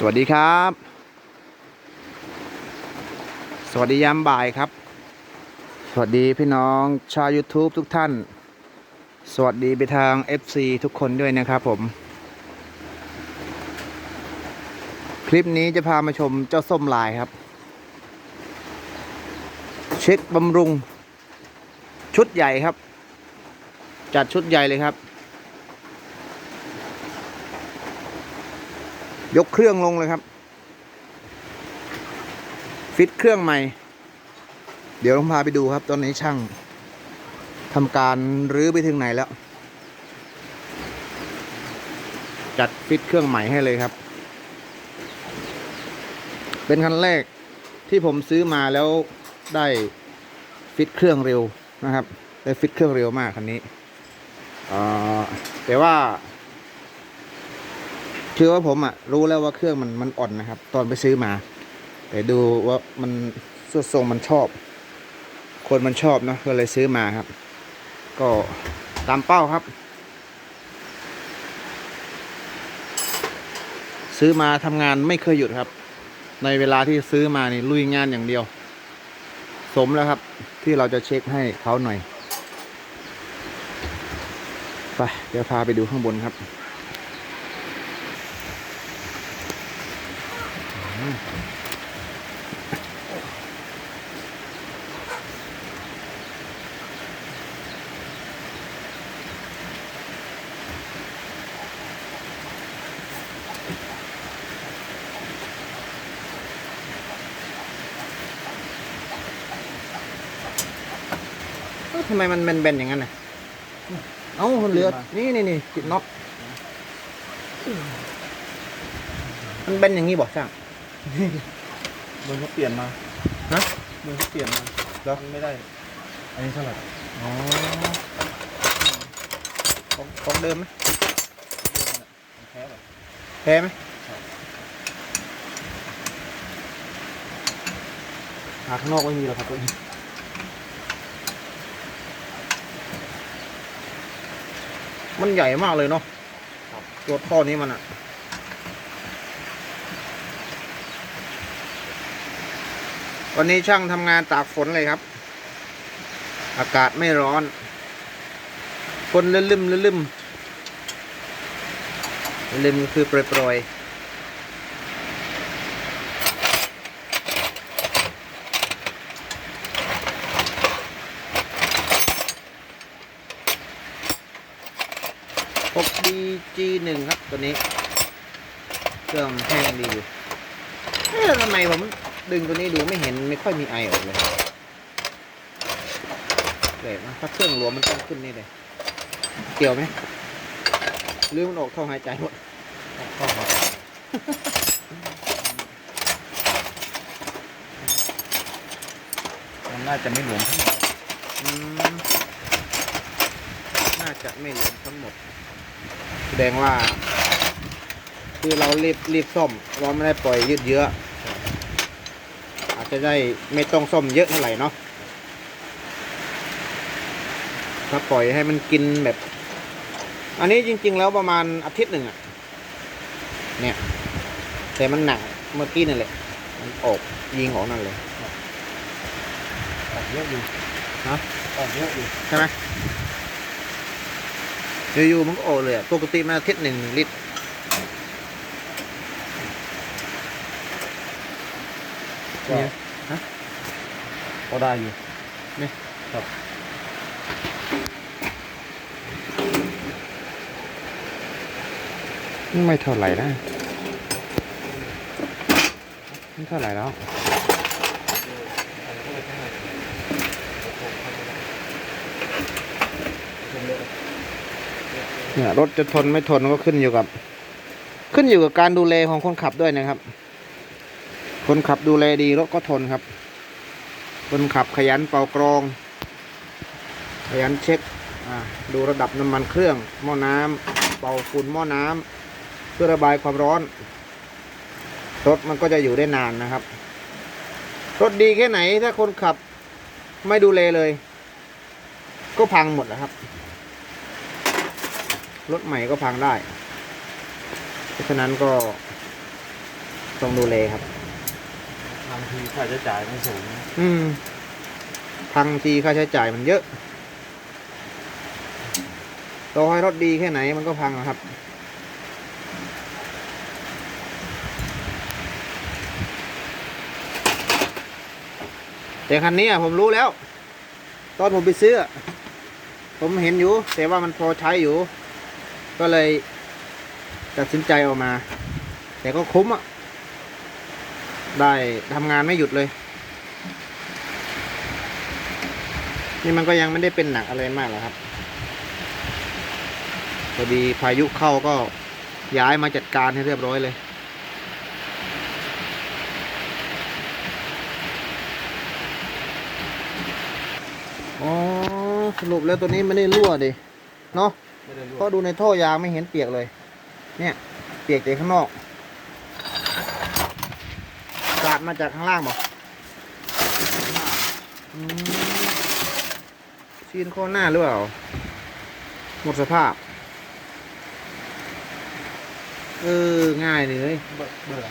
สวัสดีครับ สวัสดียามบ่ายครับ สวัสดีพี่น้องชาว YouTube ทุกท่าน สวัสดีไปทาง FC ทุกคนด้วยนะครับผม คลิปนี้จะพามาชมเจ้าส้มลายครับ เช็คบำรุง ชุดใหญ่ครับ จัดชุดใหญ่เลยครับ ยกเครื่องลงเลยครับ ฟิตเครื่องใหม่ เดี๋ยวผมพาไปดูครับ ตอนนี้ช่างทำการรื้อไปถึงไหนแล้ว จัดฟิตเครื่องใหม่ให้เลยครับ เป็นคันแรกที่ผมซื้อมาแล้วได้ฟิตเครื่องเร็วนะครับ ได้ฟิตเครื่องเร็วมากคันนี้แต่ว่า คือว่าผมอะรู้แล้วว่าเครื่องมันมันอ่อนนะครับ ตอนไปซื้อมา แต่ดูว่ามันสุดทรงมันชอบ คนมันชอบเนอะก็เลยซื้อมาครับ ก็ตามเป้าครับ ซื้อมาทำงานไม่เคยหยุดครับ ในเวลาที่ซื้อมานี่ลุยงานอย่างเดียว สมแล้วครับ ที่เราจะเช็คให้เขาหน่อยไปเดี๋ยวพาไปดูข้างบนครับ ทำไมมันแบนๆอย่างนั้นน่ะ เอ้าเหลือ นี่นี่นี่ติดน็อต มันแบนอย่างนี้บอกช่างมือเขาเปลี่ยนมาฮะมือเขาเปลี่ยนมาเหรอมันไม่ได้ อันนี้เท่าไหร่อ๋อของของเดิมไหมแพ้แบบแพ้ไหมหาข้างนอกไม่มีหรอกครับตัวนี้ มันใหญ่มากเลยเนาะตัวท่อนี้มันอะวันนี้ช่างทำงานตากฝนเลยครับ อากาศไม่ร้อน ฝนลืมลืมลืมลืมคือโปรยๆ G1 ครับตัวนี้ เครื่องแห้งดีอยู่เอ๊ะทำไมผมดึงตัวนี้ดูไม่เห็นไม่ค่อยมีไอออกเลยเปลกนะถ้าเครื่องรวมมันต้องขึ้นนี่เลยเกี่ยวไหมหรือมันออกท่อหายใจหมดท่หายมันน่าจะไม่หลวมทั้งหมดน่าจะไม่หลวมทั้งหมด ดงว่า คือเรารีบรีบซ่อมเราไม่ได้ปล่อยยืดเยื้ออาจจะได้ไม่ต้องซ่อมเยอะเท่าไหร่เนาะถ้าปล่อยให้มันกินแบบ อันนี้จริง ๆ แล้วประมาณอาทิตย์หนึ่งอะเนี่ย แต่มันหนักเมื่อกี้นั่นแหละ มันออกยิงออกนั่นเลยออกเยอะอยู่ฮะออกเยอะอยู่ใช่ไหม อยู่ๆมันก็โออกเลยอะปกติมันอาทิตย์หนึ่งลิตรก็เนี่ยฮะก็ได้อยู่ไม่เท่าไหร่นะไม่เท่าไหร่แล้ว เนี่ยรถจะทนไม่ทนก็ขึ้นอยู่กับ ขึ้นอยู่กับการดูแลของคนขับด้วยนะครับ คนขับดูแลดีรถก็ทนครับ คนขับขยันเป่ากรอง ขยันเช็คดูระดับน้ำมันเครื่อง หม้อน้ำเป่าฝุ่นหม้อน้ำเพื่อระบายความร้อน รถมันก็จะอยู่ได้นานนะครับ รถดีแค่ไหนถ้าคนขับไม่ดูแลเลย ก็พังหมดแหละครับ รถใหม่ก็พังได้ เพราะฉะนั้นก็ต้องดูแลครับบางทีค่าใช้จ่ายมันสูงอืมพังทีค่าใช้จ่ายมันเยอะต่อให้รถดีแค่ไหนมันก็พังอะครับ แต่คันนี้อะผมรู้แล้ว ตอนผมไปซื้ออะผมเห็นอยู่ แต่ว่ามันพอใช้อยู่ ก็เลยตัดสินใจออกมา แต่ก็คุ้มอะได้ทำงานไม่หยุดเลย นี่มันก็ยังไม่ได้เป็นหนักอะไรมากหรอกครับพอดีพายุเข้าก็ย้ายมาจัดการให้เรียบร้อยเลย อ๋อ สรุปแล้วตัวนี้ไม่ได้รั่วดิ เนาะ ไม่ได้รู้เพราะดูในท่อยางไม่เห็นเปียกเลย เนี่ย เปียกแต่ข้างนอกสาดมาจากข้างล่างบอกอืมซีนข้อหน้าหรือเปล่า หมดสภาพ เออ ง่ายเลยเบื่อเบื่อ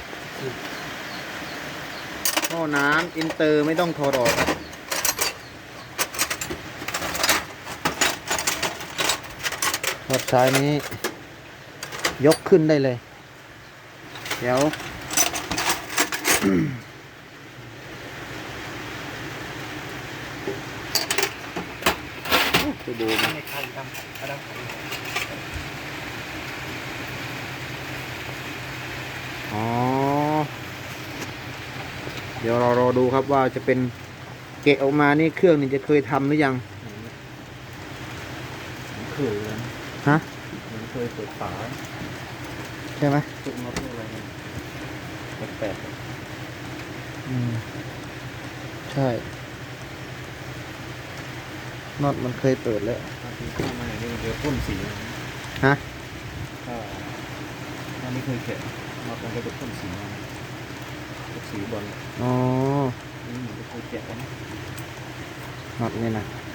ท่อน้ำอินเตอร์ไม่ต้องถอดออก รับรถซ้ายนี้ ยกขึ้นได้เลย เดี๋ยว ไปดูมันไม่ใครทำอะไรทอ๋อ เดี๋ยวเรารอดูครับว่าจะเป็นเกะออกมานี่เครื่องนี่จะเคยทำหรือยังเคยเลย ฮะมันเคยเปิดฝาใช่ไหมตุกน็อตอะไรเนี่ยแปลกอืมใช่น็อตมันเคยเปิดแล้วๆบางทีเข้ามาอย่างนี้มันจะพ่นสีฮะถ้าถ้าไม่เคยแกะน็อตมันก็จะพ่นสีมาพวกสีบอลอ๋อนี่มันจะเคยแกะกันนะน็อตนี่นะเดี๋ยวเ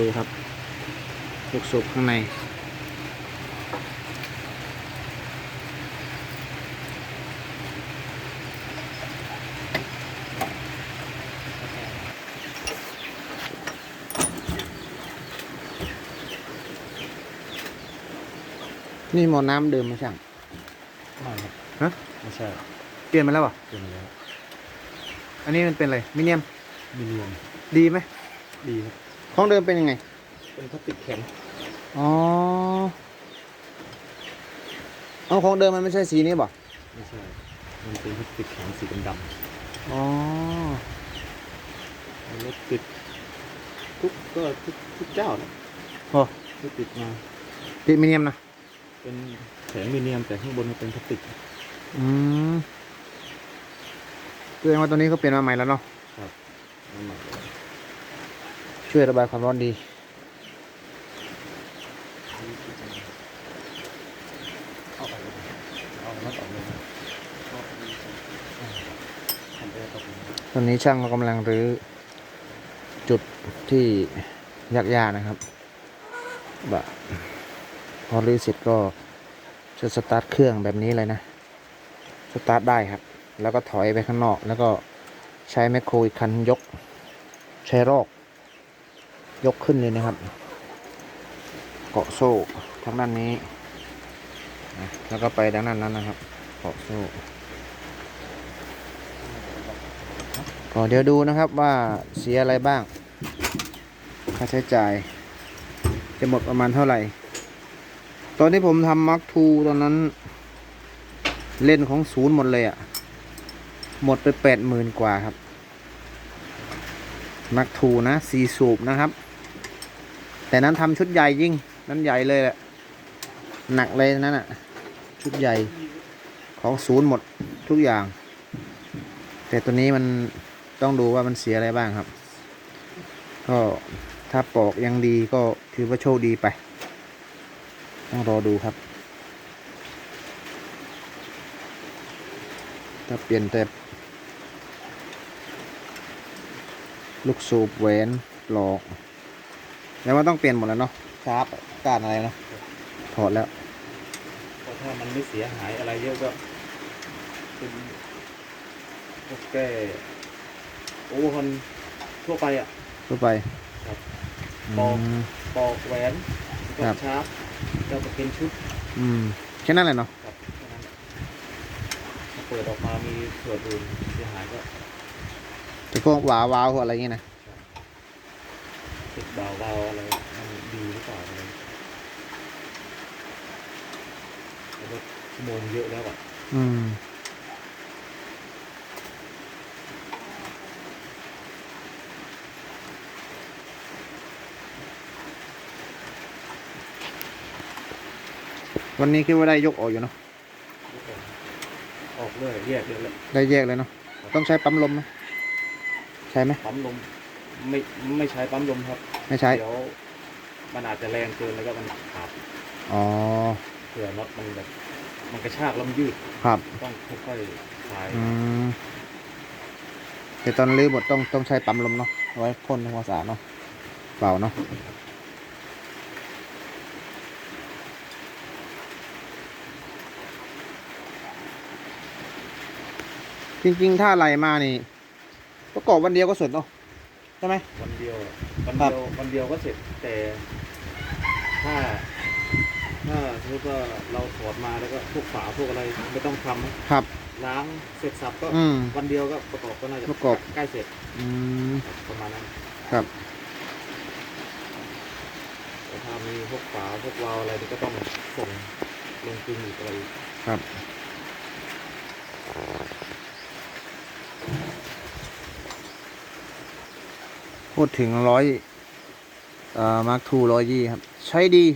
ดูครับ ลูกสูบข้างใน นี่หมอน้ำเดิมไหมช่างไม่ครับฮะไม่ใช่เปลี่ยนมาแล้วเหรอะ เป็นแล้วอันนี้มันเป็นอะไรมิเนียมมิเนียมดีไหม ดีครับ ของเดิมเป็นยังไง เป็นพลาสติกแข็งอ๋อเอาของเดิมมันไม่ใช่สีนี้บ่ไม่ใช่ มันเป็นพลาสติกแข็งสีดำอ๋อๆรถติดทุกก็ทุกทุกเจ้านะโอ้ที่ติดมาติดมิเนียมนะเป็นแข็งมิเนียมแต่ข้างบนมันเป็นพลาสติก อืมแสดงว่าตัวนี้เขาเปลี่ยนมาใหม่แล้วเนาะนั่นหมายความว่า ช่วยระบายความร้อนดี ตอนนี้ช่างก็กำลังรื้อจุดที่ยักยากๆนะครับบะพอรื้อเสร็จก็จะสตาร์ทเครื่องแบบนี้เลยนะ สตาร์ทได้ครับ แล้วก็ถอยไปข้างนอก แล้วก็ใช้แมคโครอีกคันยก ใช้รอก ยกขึ้นเลยนะครับ เกาะโซ่ทางด้านนี้แล้วก็ไปด้านนั้นนั้นนะครับ เกาะโซ่ก็เดี๋ยวดูนะครับว่าเสียอะไรบ้าง ค่าใช้จ่าย จะหมดประมาณเท่าไหร่ ตอนที่ผมทำมาร์คทูตอนนั้น เล่นของศูนย์หมดเลยอะ่ะ หมดไปแปดหมื่นกว่าครับมาร์คทูนะสี่สูบนะครับ แต่นั้นทำชุดใหญ่ยิ่ง นั้นใหญ่เลยแหละ หนักเลยนั้นอะ ชุดใหญ่ของศูนย์หมดทุกอย่าง แต่ตัวนี้มันต้องดูว่ามันเสียอะไรบ้างครับ ก็ถ้าปอกยังดีก็ถือว่าโชคดีไป ต้องรอดูครับ ถ้าเปลี่ยนแต่ลูกสูบแหวนหลอก แล้วว่าต้องเปลี่ยนหมดแล้วเนาะชาร์ปการอะไรเนาะถอดแล้วเพราะถ้ามันไม่เสียหายอะไรเยอะก็เป็นพวกแก้โอเวอร์ฮอนทั่วไปอะ ทั่วไปครับอืบอกม ปอกแหวนแล้วก็ครับ ชาร์ปแล้วก็เป็นชุดอืมแค่นั้นแหละเนาะครับแค่นั้นแหละถ้าเปิดออกมามีส่วนอื่นเสียหายก็ แต่พวกวาวาวพวกอะไรเงี้ยนะ ติดบาวาวอะไรมันดีหรือเปล่าอะไรแล้วก็ชั่วโมงเยอะแล้วอะอืมวันนี้คิดว่าได้ยกออกอยู่เนาะออกเลยแยกเลยแหละได้แยกเลยเนาะต้องใช้ปั๊มลมไหมใช่ไหมปั๊มลม ไม่ไม่ใช้ปั๊มลมครับไม่ใช้ เดี๋ยวมันอาจจะแรงเกินแล้วก็มันขาดอ๋อ เผื่อน็อตมันแบบมันกระชากแล้วมันยืดครับ ต้องค่อยๆคลายอืมแต่ตอนรื้อหมดต้องต้องใช้ปั๊มลมเนาะเอาไว้พ่นทำความสะอาดเนาะเปล่าเนาะจริงๆ ถ้าไหลมานี่ ประกอบวันเดียวก็เสร็จเนาะ ใช่ไหม วันเดียวอะวันครัเดีบยววันเดียวก็เสร็จแต่ถ้าถ้าสมมติว่าเราถอดมาแล้วก็พวกฝาพวกอะไรไม่ต้องทำนะครับ ล้างเสร็จสับก็อืมวันเดียวก็ประกอบก็น่าจะประกอบ ใกล้เสร็จอืมประมาณนั้นครับ แต่ถ้ามีพวกฝาพวกวาล์วอะไรนี่ก็ต้องส่งลงกลึงอีกอะไรอีกครับ พูดถึงร้อยมาร์คทูร้อยยี่ครับ ใช้ดี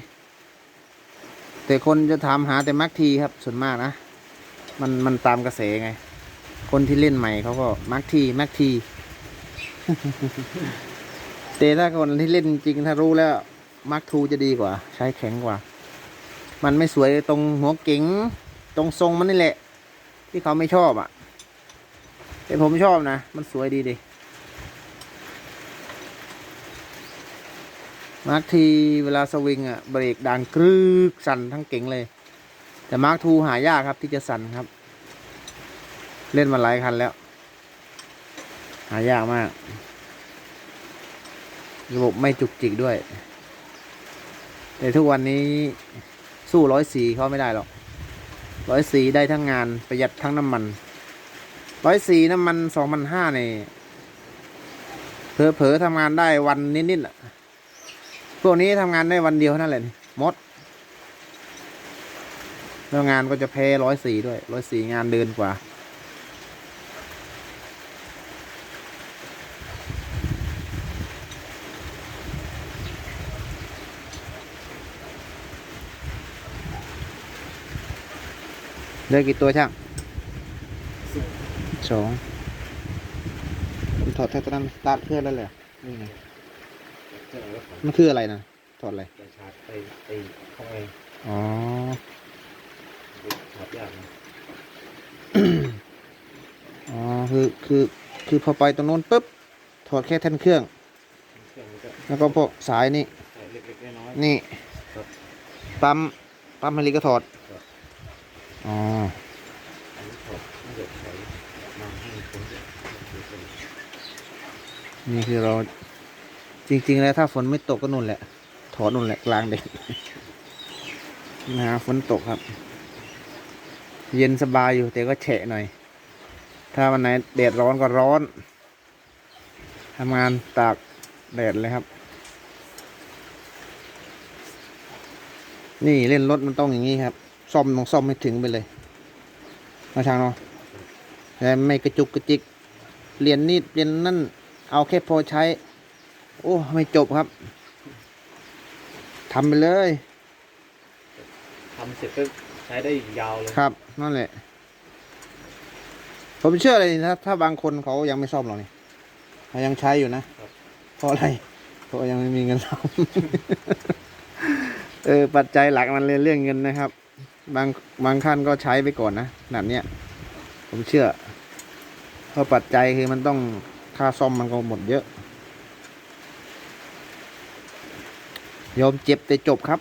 แต่คนจะถามหาแต่มาร์คทีครับ ส่วนมากนะ มันมันตามกระแสไง คนที่เล่นใหม่เขาก็มาร์คทีมาร์คทีแต่ถ้าคนที่เล่นจริงถ้ารู้แล้วมาร์คทูจะดีกว่า ใช้แข็งกว่า มันไม่สวยตรงหัวเก๋งตรงทรงมันนี่แหละ ที่เขาไม่ชอบอะแต่ผมชอบนะ มันสวยดีดิ มาร์คทีเวลาสวิงอะเบรกดังกรึกสั่นทั้งเก๋งเลย แต่มาร์คทูหายากครับที่จะสั่นครับ เล่นมาหลายคันแล้ว หายากมาก ระบบไม่จุกจิกด้วย แต่ทุกวันนี้สู้ร้อยสีเขาไม่ได้หรอกร้อยสีได้ทั้งงานประหยัดทั้งน้ำมันร้อยสีน้ำมันสองพันห้าเนี่ยเผลอๆทำงานได้วันนิดๆอะ พวกนี้ทำงานได้วันเดียวนั่นแหละมดแล้วงานก็จะแพ้ร้อยสี่ด้วยร้อยสี่งานเดินกว่า ได้กี่ตัวช่างสองถอดแค่ตัวนั้นตาดเพื่อนแล้วเลยนี่ไง มันคืออะไรนะถอดอะไรจะชาร์จไปไปเข้าไปอ๋อชาร์จยากนะอ๋อคือคือคือพอไปตรงโน้นปุ๊บถอดแค่แท่นเครื่อง เครื่องมันก็แล้วก็พวกสายนี่ใส่เล็กๆน้อย นี่ครับ ปั๊มปั๊มฮลิก็ถอดครับอ๋อๆอันนี้ถอดน่าจะใช้มาให้คนเดียวคือเป็นนี่คือเรา จริง ๆ แล้วถ้าฝนไม่ตกก็นู่นแหละ ถอดนู่นแหละกลางเด็กนะฝนตกครับ เย็นสบายอยู่แต่ก็แฉะหน่อย ถ้าวันไหนแดดร้อนก็ร้อนทำงานตากแดดเลยครับ นี่เล่นรถมันต้องอย่างนี้ครับ ซ่อมต้องซ่อมให้ถึงไปเลยมาทางเนาะแต่ไม่กระจุกกระจิกเรียนนี่เรียนนั่น เอาแค่พอใช้ โอ้ ไม่จบครับทำไปเลยทำเสร็จก็ใช้ได้ยาวเลยครับ นั่นแหละ ผมเชื่อเลยถ้าถ้าบางคนเขายังไม่ซ่อมหรอกนี่เขายังใช้อยู่นะเพราะอะไรเพราะยังไม่มีเงินซ่อมเออปัจจัยหลักมันเลยเรื่องเงินนะครับ บางบางขั้นก็ใช้ไปก่อนนะขนาดเนี้ยผมเชื่อเพราะปัจจัยคือมันต้องค่าซ่อมมันก็หมดเยอะ ยอมเจ็บแต่จบครับ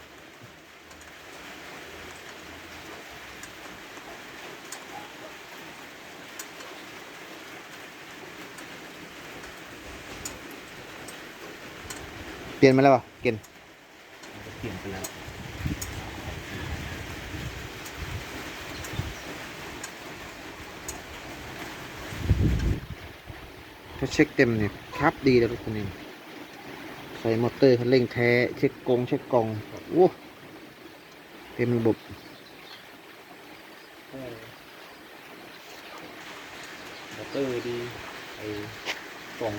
เปลี่ยนมาแล้วเหรอเกณฑ์เปลี่ยนไปแล้วถ้าเช็คเต็มเนี่ยครับดีแล้วทุกคนเอง ใส่มอเตอร์คันเร่งแท้ เช็คกงเช็คกองโอ้เต็มระบบมอเตอร์ดีไอ้กล่อง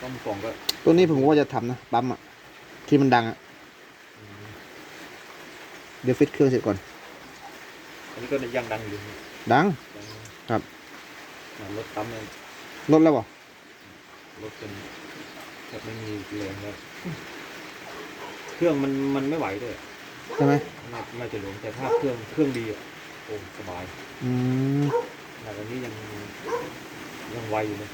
ซ่อมกล่องก็ตัวนี้ผมว่าจะทำนะปั๊มอะ ที่มันดังอะ เดี๋ยวฟิตเครื่องเสร็จก่อน อันนี้ก็ยังดังอยู่ดังยังครับรถตั้มเนี่ยลดแล้วบ่รถเป็น แทบไม่มีแรงแล้วเครื่องมันมันไม่ไหวด้วยใช่ไหมน่าน่าจะหลวมแต่ถ้าเครื่องเครื่องดีอะโอ้สบายอืมแต่อันนี้ยังยังไวอยู่เลย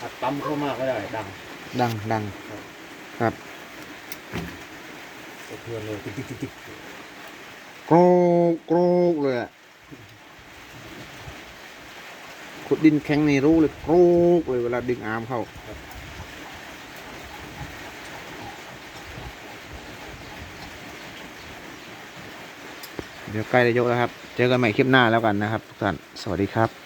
อัดตั้มเข้ามากก็ได้ดังดังดังครับสะเทือนเลยติ๊กติ๊กติ๊กติ๊ก โกรกโกรกเลยอะ ขุดดินแข็งนี่รู้เลยกรกเลยเวลาดึงอามเข้าเดี๋ยวใกล้จะยกแล้วครับ เจอกันใหม่คลิปหน้าแล้วกันนะครับทุกท่าน สวัสดีครับ